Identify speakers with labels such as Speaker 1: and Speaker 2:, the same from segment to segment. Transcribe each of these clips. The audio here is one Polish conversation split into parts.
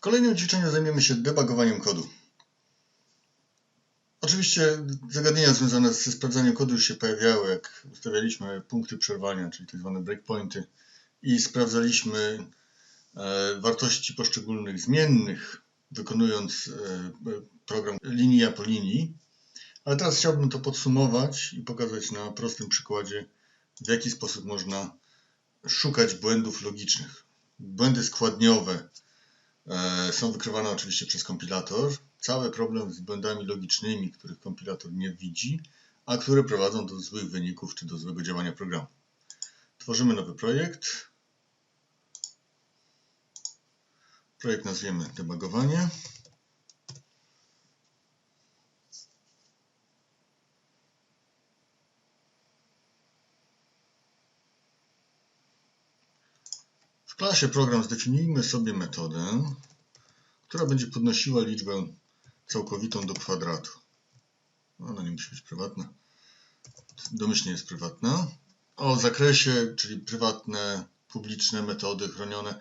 Speaker 1: W kolejnym ćwiczeniu zajmiemy się debugowaniem kodu. Oczywiście zagadnienia związane ze sprawdzaniem kodu już się pojawiały, jak ustawialiśmy punkty przerwania, czyli tak zwane breakpointy i sprawdzaliśmy e, wartości poszczególnych zmiennych, wykonując e, program linia po linii. Ale teraz chciałbym to podsumować i pokazać na prostym przykładzie, w jaki sposób można szukać błędów logicznych. Błędy składniowe są wykrywane oczywiście przez kompilator. Cały problem z błędami logicznymi, których kompilator nie widzi, a które prowadzą do złych wyników czy do złego działania programu. Tworzymy nowy projekt. Projekt nazwiemy debugowanie. Klasie program zdefiniujmy sobie metodę, która będzie podnosiła liczbę całkowitą do kwadratu. Ona nie musi być prywatna. Domyślnie jest prywatna. O zakresie, czyli prywatne, publiczne metody chronione,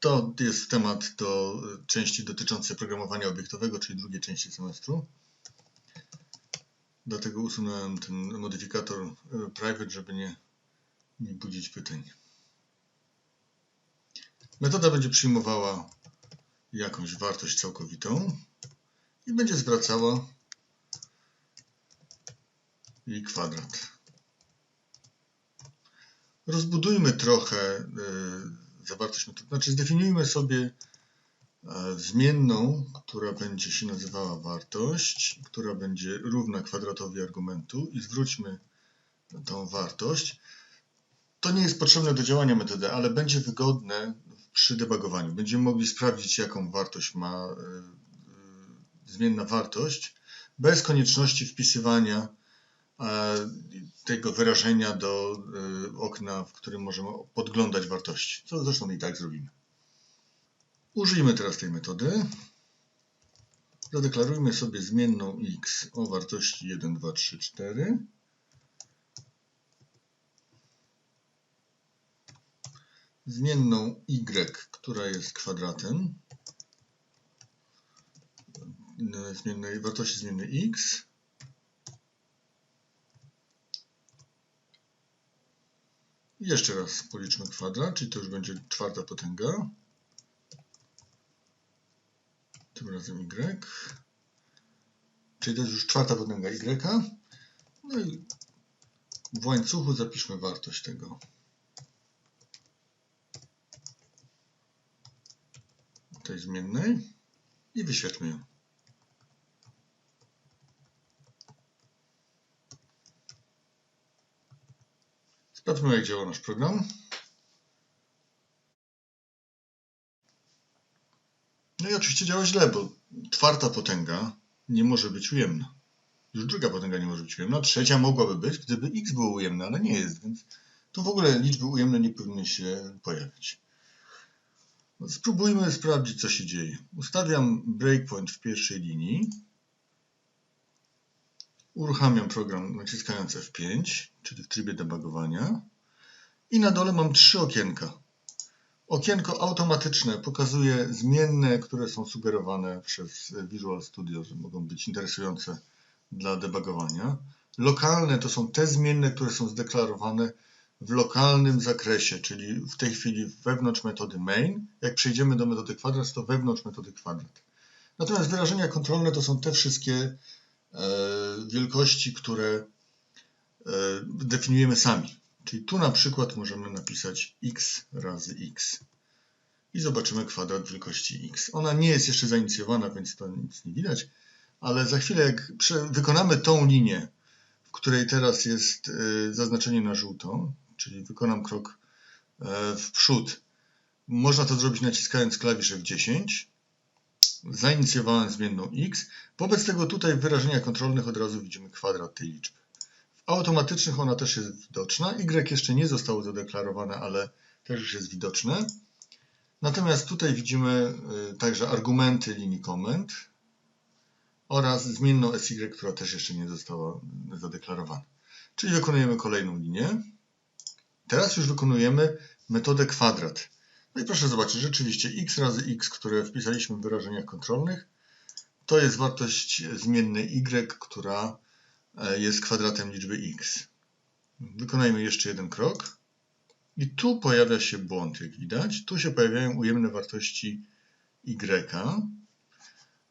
Speaker 1: to jest temat do części dotyczącej programowania obiektowego, czyli drugiej części semestru. Dlatego usunąłem ten modyfikator e, private, żeby nie, nie budzić pytań. Metoda będzie przyjmowała jakąś wartość całkowitą i będzie zwracała jej kwadrat. Rozbudujmy trochę e, zawartość metody, znaczy zdefiniujmy sobie e, zmienną, która będzie się nazywała wartość, która będzie równa kwadratowi argumentu i zwróćmy tą wartość. To nie jest potrzebne do działania metody, ale będzie wygodne przy debugowaniu. Będziemy mogli sprawdzić, jaką wartość ma e, e, zmienna wartość, bez konieczności wpisywania e, tego wyrażenia do okna, w którym możemy podglądać wartości, co zresztą i tak zrobimy. Użyjmy teraz tej metody. Zadeklarujmy sobie zmienną x o wartości 1, 2, 3, 4. zmienną y, która jest kwadratem zmiennej wartości zmiennej x I jeszcze raz policzmy kwadrat, czyli to już będzie czwarta potęga. Tym razem y. Czyli to jest już czwarta potęga y. No i w łańcuchu zapiszmy wartość tego tej zmiennej i wyświetlmy ją. Sprawdźmy jak działa nasz program. No i oczywiście działa źle, bo czwarta potęga nie może być ujemna. Już druga potęga nie może być ujemna, trzecia mogłaby być, gdyby x było ujemne, ale nie jest, więc tu w ogóle liczby ujemne nie powinny się pojawić. Spróbujmy sprawdzić, co się dzieje. Ustawiam breakpoint w pierwszej linii. Uruchamiam program naciskając F5, czyli w trybie debugowania. I na dole mam trzy okienka. Okienko automatyczne pokazuje zmienne, które są sugerowane przez Visual Studio, że mogą być interesujące dla debugowania. Lokalne to są te zmienne, które są zdeklarowane w lokalnym zakresie, czyli w tej chwili wewnątrz metody main. Jak przejdziemy do metody kwadrat, to wewnątrz metody kwadrat. Natomiast wyrażenia kontrolne to są te wszystkie e, wielkości, które e, definiujemy sami. Czyli tu na przykład możemy napisać x razy x i zobaczymy kwadrat wielkości x. Ona nie jest jeszcze zainicjowana, więc to nic nie widać, ale za chwilę jak wykonamy tą linię, w której teraz jest e, zaznaczenie na żółto, czyli wykonam krok e, w przód. Można to zrobić naciskając klawisz F10. Zainicjowałem zmienną x. Wobec tego tutaj w wyrażeniach kontrolnych od razu widzimy kwadrat tej liczby. W automatycznych ona też jest widoczna. y jeszcze nie zostało zadeklarowane, ale też już jest widoczne. Natomiast tutaj widzimy e, także argumenty linii komend oraz zmienną sy, która też jeszcze nie została zadeklarowana. Czyli wykonujemy kolejną linię. Teraz już wykonujemy metodę kwadrat. No i proszę zobaczyć, rzeczywiście x razy x, które wpisaliśmy w wyrażeniach kontrolnych, to jest wartość zmiennej y, która e, jest kwadratem liczby x. Wykonajmy jeszcze jeden krok. I tu pojawia się błąd, jak widać. Tu się pojawiają ujemne wartości y.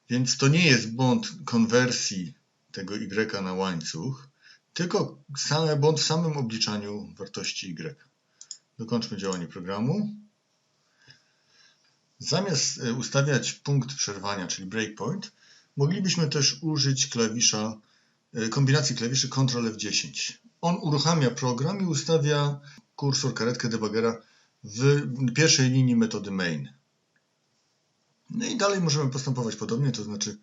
Speaker 1: Więc to nie jest błąd konwersji tego y na łańcuch, tylko same błąd w samym obliczaniu wartości y. Dokończmy działanie programu. Zamiast e, ustawiać punkt przerwania, czyli breakpoint, moglibyśmy też użyć klawisza, e, kombinacji klawiszy Ctrl F10. On uruchamia program i ustawia kursor, karetkę debugera w pierwszej linii metody main. No i dalej możemy postępować podobnie, to znaczy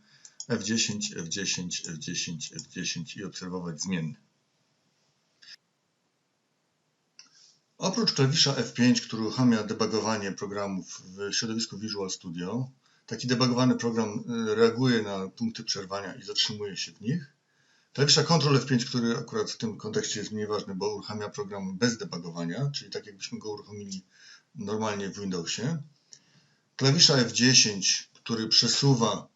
Speaker 1: F10, F10, F10, F10 i obserwować zmienny. Oprócz klawisza F5, który uruchamia debugowanie programów w środowisku Visual Studio, taki debugowany program y, reaguje na punkty przerwania i zatrzymuje się w nich. Klawisza Ctrl F5, który akurat w tym kontekście jest mniej ważny, bo uruchamia program bez debugowania, czyli tak jakbyśmy go uruchomili normalnie w Windowsie. Klawisza F10, który przesuwa,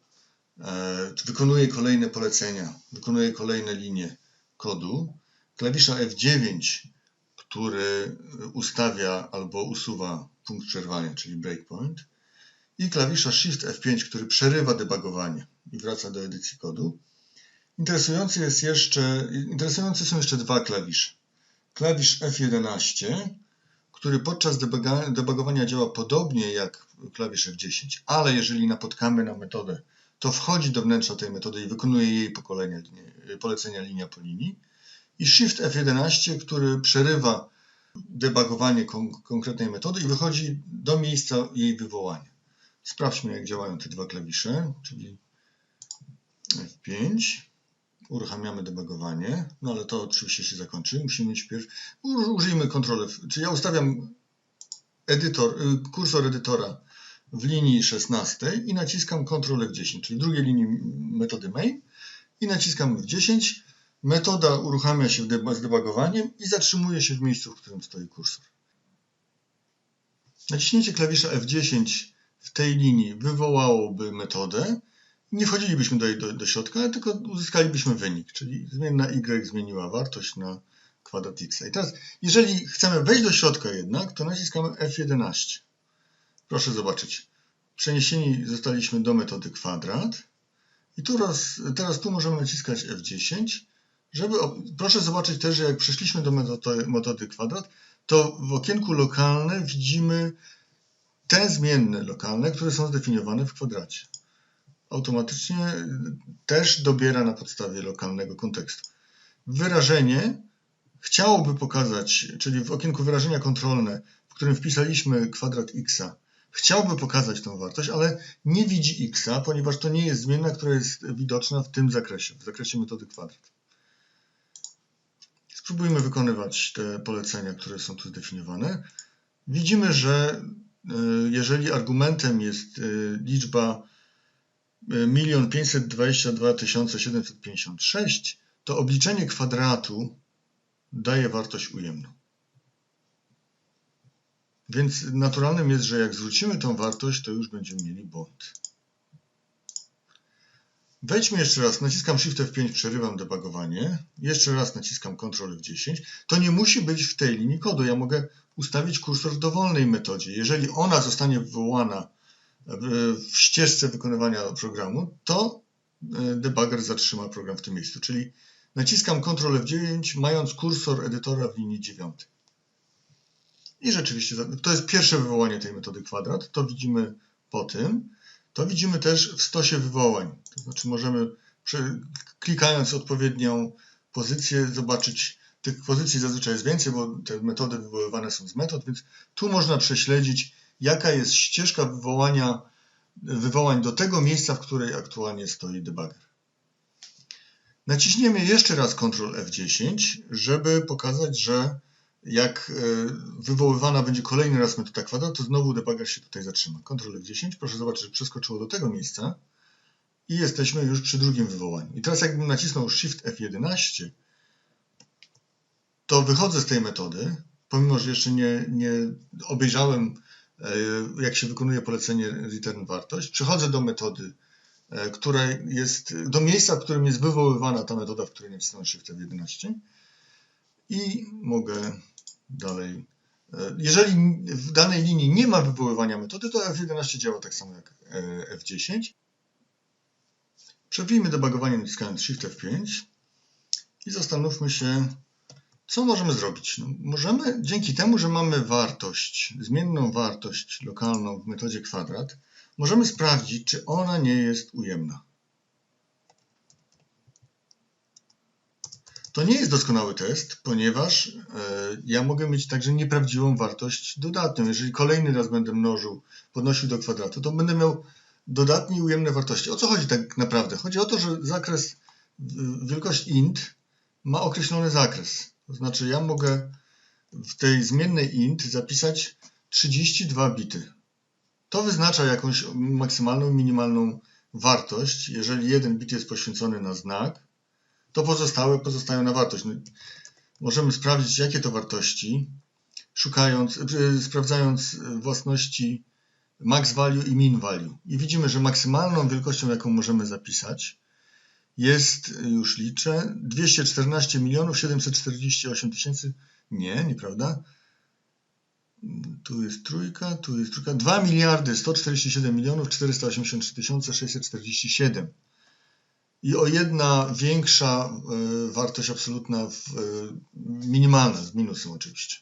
Speaker 1: wykonuje kolejne polecenia, wykonuje kolejne linie kodu. Klawisza F9, który ustawia albo usuwa punkt przerwania, czyli breakpoint. I klawisza Shift F5, który przerywa debugowanie i wraca do edycji kodu. Interesujący, jest jeszcze, są jeszcze dwa klawisze. Klawisz F11, który podczas debugowania działa podobnie jak klawisz F10, ale jeżeli napotkamy na metodę, to wchodzi do wnętrza tej metody i wykonuje jej polecenia linia po linii. I Shift F11, który przerywa debugowanie kon konkretnej metody i wychodzi do miejsca jej wywołania. Sprawdźmy, jak działają te dwa klawisze, czyli F5 uruchamiamy debugowanie, no ale to oczywiście się zakończy. Musimy mieć wpierw, użyjmy kontrolę, czyli ja ustawiam edytor, y, kursor edytora w linii 16 i naciskam Ctrl F10, czyli drugiej linii metody main i naciskam F10. Metoda uruchamia się z debugowaniem i zatrzymuje się w miejscu, w którym stoi kursor. Naciśnięcie klawisza F10 w tej linii wywołałoby metodę, nie wchodzilibyśmy do, do, do środka, tylko uzyskalibyśmy wynik, czyli zmienna y zmieniła wartość na kwadrat x. I teraz, jeżeli chcemy wejść do środka jednak, to naciskamy F11. Proszę zobaczyć. Przeniesieni zostaliśmy do metody kwadrat. I tu raz, teraz tu możemy naciskać F10, żeby, proszę zobaczyć też, że jak przeszliśmy do metody, metody kwadrat, to w okienku lokalne widzimy te zmienne lokalne, które są zdefiniowane w kwadracie automatycznie też dobiera na podstawie lokalnego kontekstu. Wyrażenie chciałoby pokazać, czyli w okienku wyrażenia kontrolne, w którym wpisaliśmy kwadrat x, chciałby pokazać tą wartość, ale nie widzi x, ponieważ to nie jest zmienna, która jest widoczna w tym zakresie, w zakresie metody kwadrat. Spróbujmy wykonywać te polecenia, które są tu zdefiniowane. Widzimy, że e, jeżeli argumentem jest e, liczba 1 522 756, to obliczenie kwadratu daje wartość ujemną. Więc naturalnym jest, że jak zwrócimy tą wartość, to już będziemy mieli błąd. Wejdźmy jeszcze raz, naciskam Shift F5, przerywam debugowanie. Jeszcze raz naciskam Ctrl F10. To nie musi być w tej linii kodu. Ja mogę ustawić kursor w dowolnej metodzie. Jeżeli ona zostanie wywołana w ścieżce wykonywania programu, to e, debugger zatrzyma program w tym miejscu. Czyli naciskam Ctrl F9, mając kursor edytora w linii 9. I rzeczywiście to jest pierwsze wywołanie tej metody kwadrat. To widzimy po tym. To widzimy też w stosie wywołań. To znaczy możemy klikając odpowiednią pozycję zobaczyć, tych pozycji zazwyczaj jest więcej, bo te metody wywoływane są z metod, więc tu można prześledzić jaka jest ścieżka wywołania, wywołań do tego miejsca, w której aktualnie stoi debugger. Naciśniemy jeszcze raz Ctrl F10, żeby pokazać, że jak e, wywoływana będzie kolejny raz metoda kwadrat, to znowu debugger się tutaj zatrzyma. Ctrl F10, proszę zobaczyć, że przeskoczyło do tego miejsca i jesteśmy już przy drugim wywołaniu. I teraz jakbym nacisnął Shift F11, to wychodzę z tej metody, pomimo, że jeszcze nie, nie obejrzałem jak się wykonuje polecenie return wartość. Przechodzę do metody, która jest, do miejsca, w którym jest wywoływana ta metoda, w której nacisnąłem Shift F11 i mogę dalej. Jeżeli w danej linii nie ma wywoływania metody, to F11 działa tak samo jak F10. Przewijmy debugowanie naciskając Shift F5 i zastanówmy się, co możemy zrobić. No, możemy, dzięki temu, że mamy wartość, zmienną wartość lokalną w metodzie kwadrat, możemy sprawdzić, czy ona nie jest ujemna. To nie jest doskonały test, ponieważ e, ja mogę mieć także nieprawdziwą wartość dodatnią. Jeżeli kolejny raz będę mnożył, podnosił do kwadratu, to będę miał dodatnie ujemne wartości. O co chodzi tak naprawdę? Chodzi o to, że zakres, wielkość int ma określony zakres. To znaczy ja mogę w tej zmiennej int zapisać 32 bity. To wyznacza jakąś maksymalną minimalną wartość. Jeżeli jeden bit jest poświęcony na znak, to pozostałe pozostają na wartość. No, możemy sprawdzić, jakie to wartości, szukając, e, sprawdzając własności max value i min value. I widzimy, że maksymalną wielkością, jaką możemy zapisać, jest, już liczę, 214 milionów 748 tysięcy. Nie, nieprawda? Tu jest trójka, tu jest trójka. 2 miliardy 147 milionów 483 tysiące 647. I o jedna większa y, wartość absolutna, w, y, minimalna, z minusem oczywiście.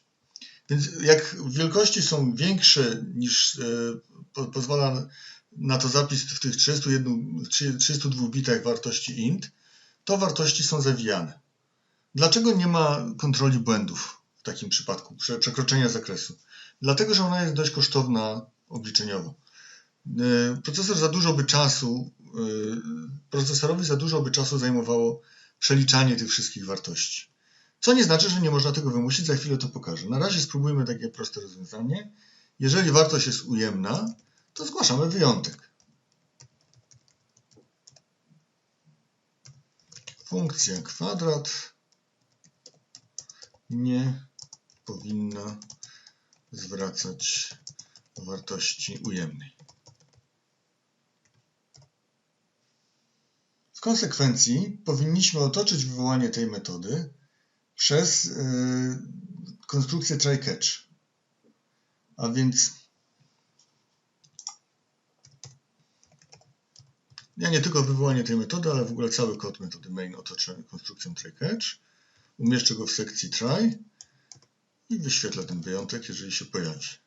Speaker 1: Więc jak wielkości są większe niż po, pozwala na to zapis w tych 301, 302 bitach wartości int, to wartości są zawijane. Dlaczego nie ma kontroli błędów w takim przypadku, przekroczenia zakresu? Dlatego, że ona jest dość kosztowna obliczeniowo. E, procesor za dużo by czasu, e, procesorowi za dużo by czasu zajmowało przeliczanie tych wszystkich wartości. Co nie znaczy, że nie można tego wymusić, za chwilę to pokażę. Na razie spróbujmy takie proste rozwiązanie. Jeżeli wartość jest ujemna, to zgłaszamy wyjątek. Funkcja kwadrat nie powinna zwracać wartości ujemnej. Konsekwencji powinniśmy otoczyć wywołanie tej metody przez yy, konstrukcję try-catch. A więc Ja nie tylko wywołanie tej metody, ale w ogóle cały kod metody main otoczę konstrukcją try-catch. Umieszczę go w sekcji try i wyświetlę ten wyjątek, jeżeli się pojawi.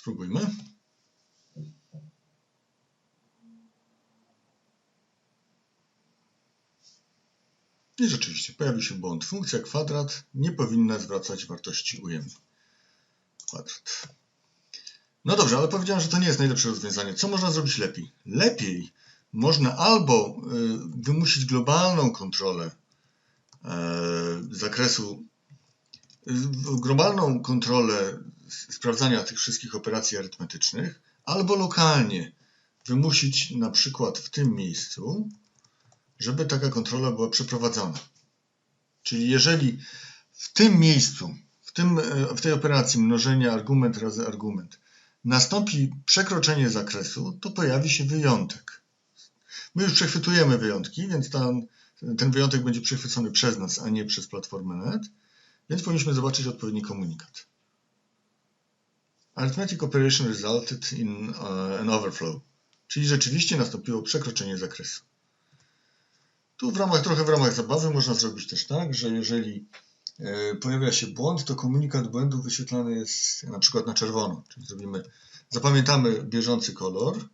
Speaker 1: Spróbujmy. I rzeczywiście pojawił się błąd. Funkcja kwadrat nie powinna zwracać wartości ujemnej. Kwadrat. No dobrze, ale powiedziałem, że to nie jest najlepsze rozwiązanie. Co można zrobić lepiej? Lepiej można albo y, wymusić globalną kontrolę e, zakresu, y, globalną kontrolę sprawdzania tych wszystkich operacji arytmetycznych, albo lokalnie wymusić na przykład w tym miejscu, żeby taka kontrola była przeprowadzona. Czyli jeżeli w tym miejscu, w, tym, e, w tej operacji mnożenia argument razy argument nastąpi przekroczenie zakresu, to pojawi się wyjątek. My już przechwytujemy wyjątki, więc ten, ten wyjątek będzie przechwycony przez nas, a nie przez platformę NET, więc powinniśmy zobaczyć odpowiedni komunikat. Arithmetic operation resulted in uh, an overflow, czyli rzeczywiście nastąpiło przekroczenie zakresu. Tu w ramach, trochę w ramach zabawy można zrobić też tak, że jeżeli e, pojawia się błąd, to komunikat błędu wyświetlany jest na przykład na czerwono. Czyli zrobimy, zapamiętamy bieżący kolor,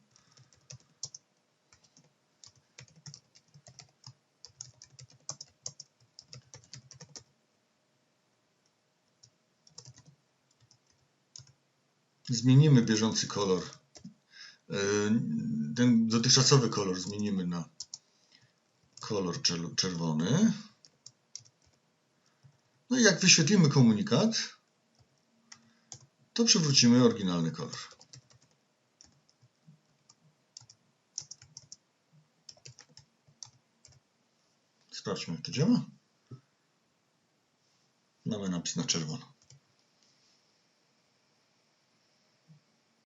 Speaker 1: zmienimy bieżący kolor. Yy, Ten dotychczasowy kolor zmienimy na kolor czer- czerwony. No i jak wyświetlimy komunikat, to przywrócimy oryginalny kolor. Sprawdźmy, jak to działa. Mamy napis na czerwono.